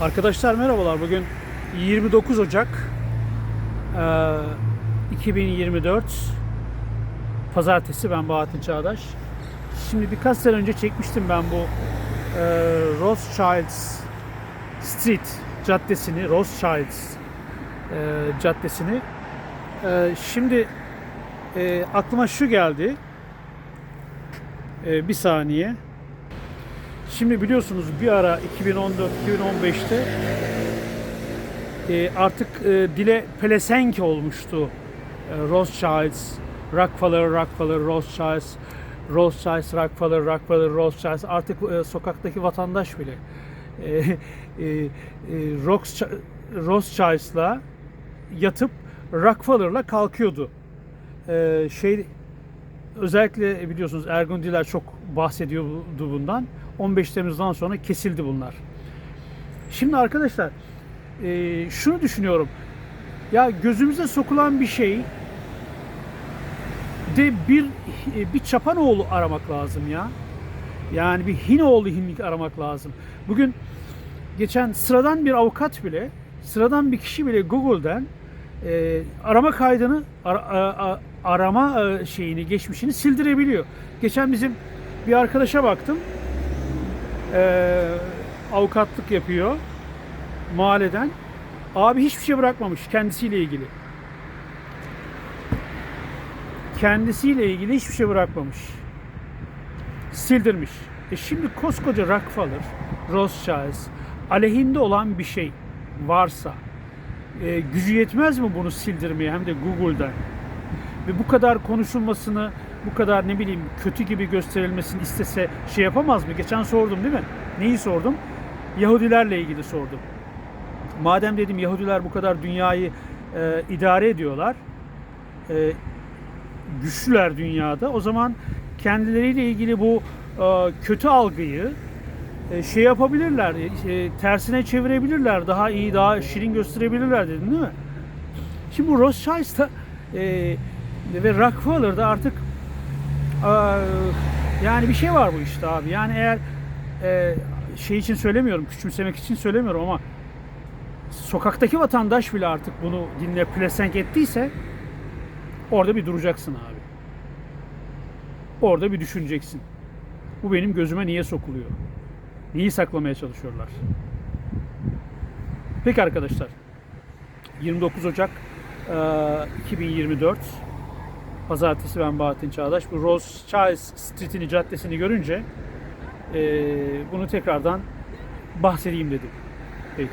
Arkadaşlar merhabalar. Bugün 29 Ocak eee, 2024 Pazartesi. Ben Bahattin Çağdaş. Şimdi birkaç sene önce çekmiştim ben bu eee Rothschilds Street caddesini, Rothschilds eee, caddesini. Eee, şimdi eee, aklıma şu geldi. Eee, bir saniye. Şimdi biliyorsunuz bir ara 2014-2015'te e, artık e, dile pelesenk olmuştu. E, Rothschilds, Rockefeller, Rockefeller, Rothschilds, Rothschilds, Rockefeller, Rockefeller, Rothschilds. Artık e, sokaktaki vatandaş bile e, e, e, Rothschi- Rothschilds'la yatıp Rockefeller'la kalkıyordu. E, şey özellikle biliyorsunuz Ergun Diler çok bahsediyordu bundan. 15 Temmuz'dan sonra kesildi bunlar. Şimdi arkadaşlar e, şunu düşünüyorum. Ya gözümüze sokulan bir şey de bir e, bir Çapanoğlu aramak lazım ya. Yani bir Hinoğlu hinlik aramak lazım. Bugün geçen sıradan bir avukat bile, sıradan bir kişi bile Google'dan e, arama kaydını, ara- a- a- arama e, şeyini, geçmişini sildirebiliyor. Geçen bizim bir arkadaşa baktım. E, avukatlık yapıyor mahalleden. Abi hiçbir şey bırakmamış kendisiyle ilgili. Kendisiyle ilgili hiçbir şey bırakmamış. Sildirmiş. E şimdi koskoca Rockefeller, Rothschild aleyhinde olan bir şey varsa e, gücü yetmez mi bunu sildirmeye hem de Google'dan? Ve bu kadar konuşulmasını, bu kadar ne bileyim kötü gibi gösterilmesini istese şey yapamaz mı? Geçen sordum değil mi? Neyi sordum? Yahudilerle ilgili sordum. Madem dedim Yahudiler bu kadar dünyayı e, idare ediyorlar, e, güçlüler dünyada, o zaman kendileriyle ilgili bu e, kötü algıyı şey yapabilirler, e, tersine çevirebilirler, daha iyi, daha şirin gösterebilirler dedim değil mi? Şimdi bu Rothschild'da e, ve Rockefeller'da artık e, yani bir şey var bu işte abi. Yani eğer e, şey için söylemiyorum, küçümsemek için söylemiyorum ama sokaktaki vatandaş bile artık bunu dinle plesenk ettiyse orada bir duracaksın abi. Orada bir düşüneceksin. Bu benim gözüme niye sokuluyor? Neyi saklamaya çalışıyorlar? Peki arkadaşlar. 29 Ocak eee, 2024 Pazartesi ben Bahattin Çağdaş. Bu Rothschild Street'ini, caddesini görünce bunu tekrardan bahsedeyim dedim. Peki.